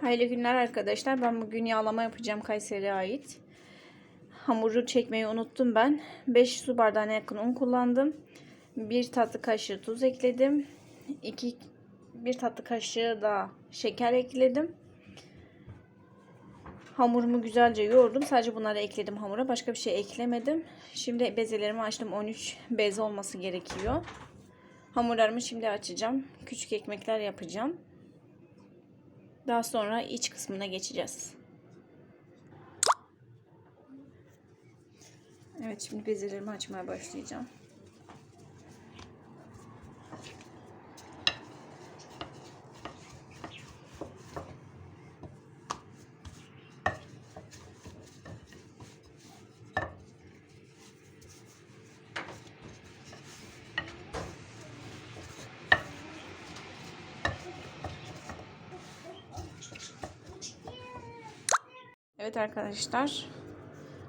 Hayırlı günler arkadaşlar. Ben bugün yağlama yapacağım Kayseri'ye ait. Hamuru çekmeyi unuttum ben. 5 su bardağına yakın un kullandım. 1 tatlı kaşığı tuz ekledim. 2 1 tatlı kaşığı da şeker ekledim. Hamurumu güzelce yoğurdum. Sadece bunları ekledim hamura. Başka bir şey eklemedim. Şimdi bezelerimi açtım. 13 bez olması gerekiyor. Hamurlarımı şimdi açacağım. Küçük ekmekler yapacağım. Daha sonra iç kısmına geçeceğiz. Evet şimdi bezelerimi açmaya başlayacağım. Evet arkadaşlar.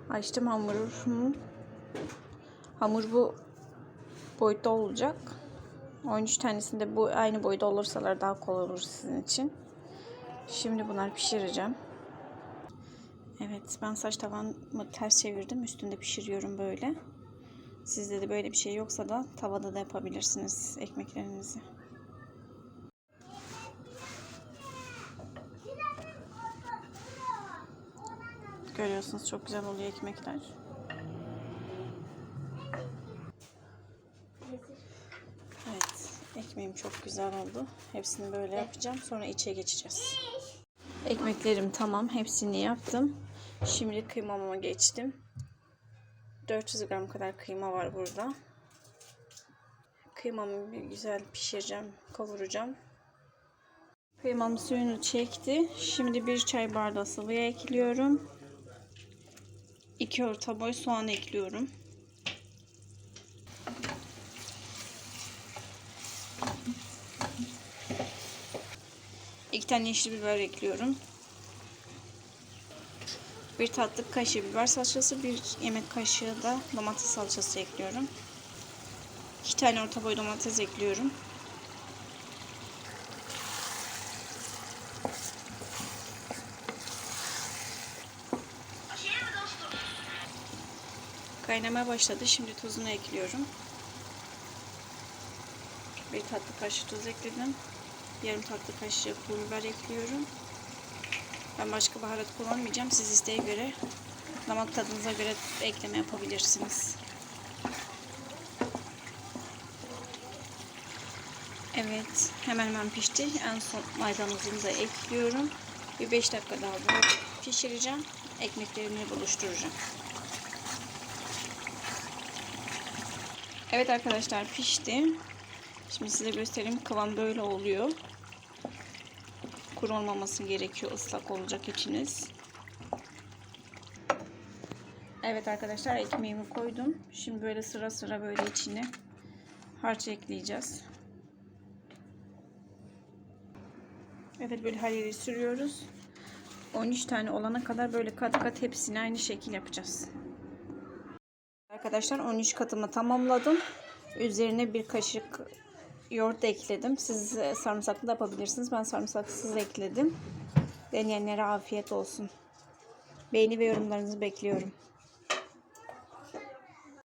Açtım hamurumu. Hamur bu boyutta olacak. 13 tanesinde bu aynı boyda olursalar daha kolay olur sizin için. Şimdi bunları pişireceğim. Evet ben saç tavanımı ters çevirdim. Üstünde pişiriyorum böyle. Sizde de böyle bir şey yoksa da tavada da yapabilirsiniz ekmeklerinizi. Görüyorsunuz çok güzel oluyor ekmekler. Evet, ekmeğim çok güzel oldu. Hepsini böyle yapacağım. Sonra içe geçeceğiz. Ekmeklerim tamam. Hepsini yaptım. Şimdi kıymama geçtim. 400 gram kadar kıyma var burada. Kıymamı güzel pişireceğim, kavuracağım. Kıymam suyunu çekti. Şimdi bir çay bardağı sıvıya ekliyorum. 2 orta boy soğan ekliyorum. İki tane yeşil biber ekliyorum. Bir tatlı kaşığı biber salçası, bir yemek kaşığı da domates salçası ekliyorum. İki tane orta boy domates ekliyorum. Kaynamaya başladı. Şimdi tuzunu ekliyorum. Bir tatlı kaşığı tuz ekledim. Yarım tatlı kaşığı pul biber ekliyorum. Ben başka baharat kullanmayacağım. Siz isteğe göre, damak tadınıza göre ekleme yapabilirsiniz. Evet, hemen hemen pişti. En son maydanozunu da ekliyorum. Bir 5 dakika daha bunu pişireceğim. Ekmeklerimi buluşturacağım. Evet arkadaşlar pişti. Şimdi size göstereyim. Kıvam böyle oluyor. Kuru olmaması gerekiyor. ıslak olacak içiniz. Evet arkadaşlar ekmeğimi koydum. Şimdi böyle sıra sıra böyle içine harç ekleyeceğiz. Evet böyle her yeri sürüyoruz. 13 tane olana kadar böyle kat kat hepsini aynı şekil yapacağız. Arkadaşlar 13 katımı tamamladım. Üzerine bir kaşık yoğurt ekledim. Siz sarımsaklı da yapabilirsiniz. Ben sarımsaksız ekledim. Deneyenlere afiyet olsun. Beğeni ve yorumlarınızı bekliyorum.